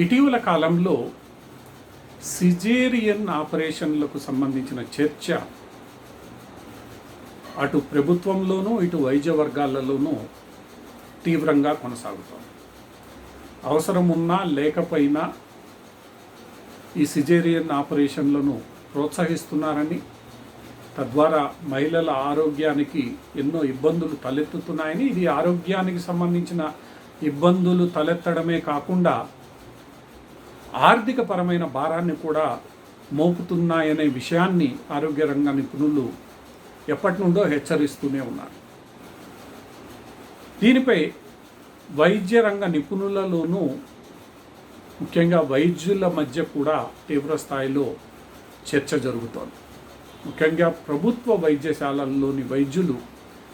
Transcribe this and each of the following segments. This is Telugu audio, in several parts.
ఇటీవల కాలంలో సిజేరియన్ ఆపరేషన్లకు సంబంధించిన చర్చ అటు ప్రభుత్వంలోనూ ఇటు వైద్య వర్గాలలోనూ తీవ్రంగా కొనసాగుతోంది. అవసరం ఉన్నా లేకపోయినా ఈ సిజేరియన్ ఆపరేషన్లను ప్రోత్సహిస్తున్నారని తద్వారా మహిళల ఆరోగ్యానికి ఎన్నో ఇబ్బందులు తలెత్తుతున్నాయని ఇది ఆరోగ్యానికి సంబంధించిన ఇబ్బందులు తలెత్తడమే కాకుండా ఆర్థిక పరమైన భారాన్ని కూడా మోపుతున్నాయనే విషయాన్ని ఆరోగ్య రంగ నిపుణులు ఎప్పటి నుండో హెచ్చరిస్తూనే ఉన్నారు. దీనిపై వైద్య రంగ నిపుణులలోనూ ముఖ్యంగా వైద్యుల మధ్య కూడా తీవ్ర స్థాయిలో చర్చ జరుగుతోంది. ముఖ్యంగా ప్రభుత్వ వైద్యశాలల్లోని వైద్యులు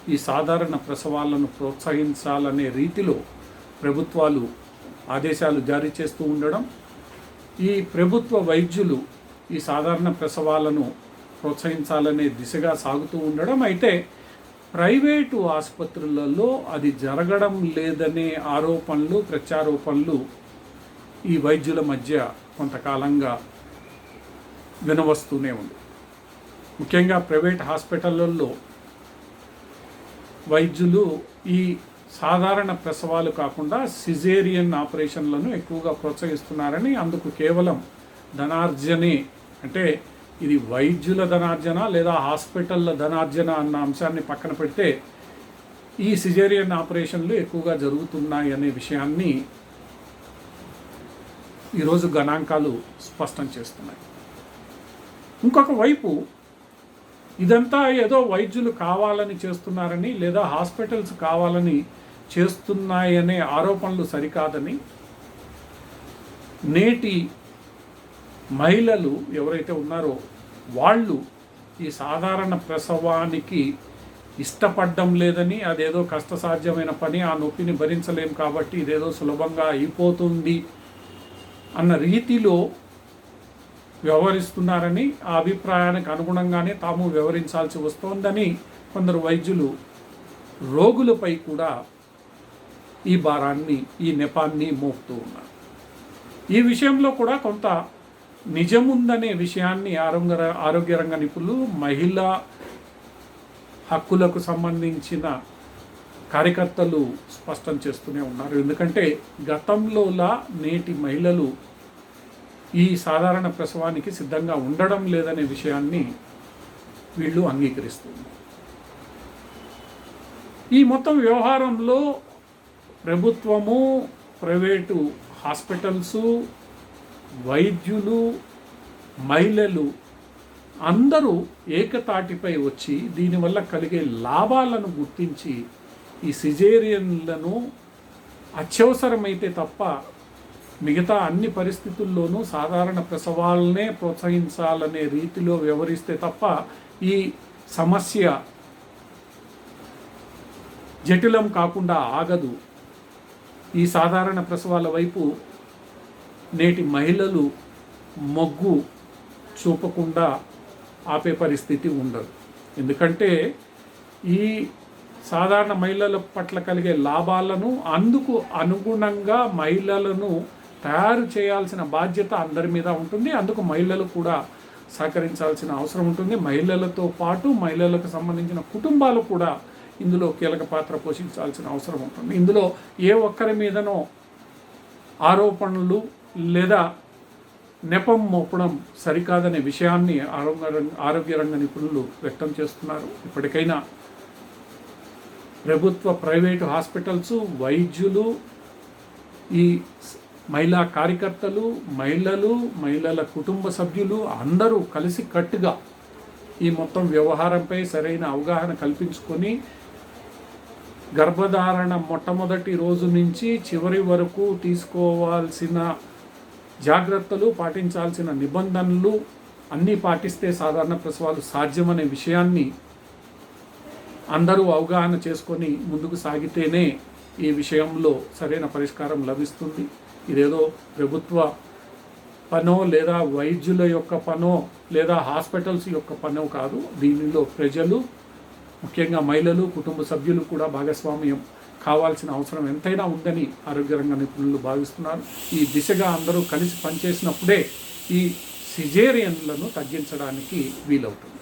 ఈ సాధారణ ప్రసవాలను ప్రోత్సహించాలనే రీతిలో ప్రభుత్వాలు ఆదేశాలు జారీ చేస్తూ ఉండడం ఈ ప్రభుత్వ వైద్యులు ఈ సాధారణ ప్రసవాలను ప్రోత్సహించాలనే దిశగా సాగుతూ ఉండడం అయితే ప్రైవేటు ఆసుపత్రులలో అది జరగడం లేదనే ఆరోపణలు ప్రత్యారోపణలు ఈ వైద్యుల మధ్య కొంతకాలంగా వినవస్తూనే ఉంది. ముఖ్యంగా ప్రైవేట్ హాస్పిటళ్ళల్లో వైద్యులు ఈ సాధారణ ప్రసవాలు కాకుండా సిజేరియన్ ఆపరేషన్లను ఎక్కువగా ప్రోత్సహిస్తున్నారని అందుకు కేవలం ధనార్జనే అంటే ఇది వైద్యుల ధనార్జన లేదా హాస్పిటల్ల ధనార్జన అన్న అంశాన్ని పక్కన పెడితే ఈ సిజేరియన్ ఆపరేషన్లు ఎక్కువగా జరుగుతున్నాయి అనే విషయాన్ని ఈరోజు గణాంకాలు స్పష్టం చేస్తున్నాయి. ఇంకొక వైపు ఇదంతా ఏదో వైద్యులు కావాలని చేస్తున్నారని లేదా హాస్పిటల్స్ కావాలని చేస్తున్నాయనే ఆరోపణలు సరికాదని నేటి మహిళలు ఎవరైతే ఉన్నారో వాళ్ళు ఈ సాధారణ ప్రసవానికి ఇష్టపడడం లేదని అదేదో కష్టసాధ్యమైన పని ఆ నొప్పిని భరించలేం కాబట్టి ఇదేదో సులభంగా అయిపోతుంది అన్న రీతిలో వ్యవహరిస్తున్నారని ఆ అభిప్రాయానికి అనుగుణంగానే తాము వ్యవహరించాల్సి వస్తోందని కొందరు వైద్యులు రోగులపై కూడా ఈ భారాన్ని ఈ నెపాన్ని మోపుతూ ఉన్నారు. ఈ విషయంలో కూడా కొంత నిజముందనే విషయాన్ని ఆరోగ్య ఆరోగ్య రంగ నిపుణులు మహిళా హక్కులకు సంబంధించిన కార్యకర్తలు స్పష్టం చేస్తూనే ఉన్నారు. ఎందుకంటే గతంలోలా నేటి మహిళలు ఈ సాధారణ ప్రసవానికి సిద్ధంగా ఉండడం లేదనే విషయాన్ని వీళ్ళు అంగీకరిస్తున్నారు. ఈ మొత్తం వ్యవహారంలో ప్రభుత్వము ప్రైవేటు హాస్పిటల్సు వైద్యులు మహిళలు అందరూ ఏకతాటిపై వచ్చి దీనివల్ల కలిగే లాభాలను గుర్తించి ఈ సిజేరియన్లను అత్యవసరమైతే తప్ప మిగతా అన్ని పరిస్థితుల్లోనూ సాధారణ ప్రసవాలనే ప్రోత్సహించాలనే రీతిలో వ్యవహరిస్తే తప్ప ఈ సమస్య జటిలం కాకుండా ఆగదు. ఈ సాధారణ ప్రసవాల వైపు నేటి మహిళలు మొగ్గు చూపకుండా ఆపే పరిస్థితి ఉండదు. ఎందుకంటే ఈ సాధారణ మహిళల పట్ల కలిగే లాభాలను అందుకు అనుగుణంగా మహిళలను తయారు చేయాల్సిన బాధ్యత అందరి మీద ఉంటుంది. అందుకు మహిళలు కూడా సహకరించాల్సిన అవసరం ఉంటుంది. మహిళలతో పాటు మహిళలకు సంబంధించిన కుటుంబాలు కూడా ఇందులో కీలక పాత్ర పోషించాల్సిన అవసరం ఉంటుంది. ఇందులో ఏ ఒక్కరి మీదనో ఆరోపణలు లేదా నెపం మోపడం సరికాదనే విషయాన్ని ఆరోగ్య రంగ ఆరోగ్య రంగ నిపుణులు వ్యక్తం చేస్తున్నారు. ఇప్పటికైనా ప్రభుత్వ ప్రైవేటు హాస్పిటల్స్ వైద్యులు ఈ మహిళా కార్యకర్తలు మహిళలు మహిళల కుటుంబ సభ్యులు అందరూ కలిసి కట్టుగా ఈ మొత్తం వ్యవహారంపై సరైన అవగాహన కల్పించుకొని గర్భధారణ మొట్టమొదటి రోజు నుంచి చివరి వరకు తీసుకోవాల్సిన జాగ్రత్తలు పాటించాల్సిన నిబంధనలు అన్నీ పాటిస్తే సాధారణ ప్రసవాలు సాధ్యమనే విషయాన్ని అందరూ అవగాహన చేసుకొని ముందుకు సాగితేనే ఈ విషయంలో సరైన పరిష్కారం లభిస్తుంది. ఇదేదో ప్రభుత్వ పనో లేదా వైద్యుల యొక్క పనో లేదా హాస్పిటల్స్ యొక్క పనో కాదు. దీనిలో ప్రజలు ముఖ్యంగా మహిళలు కుటుంబ సభ్యులు కూడా భాగస్వామ్యం కావాల్సిన అవసరం ఎంతైనా ఉందని ఆరోగ్య రంగ నిపుణులు భావిస్తున్నారు. ఈ దిశగా అందరూ కలిసి పనిచేసినప్పుడే ఈ సిజేరియన్లను తగ్గించడానికి వీలవుతుంది.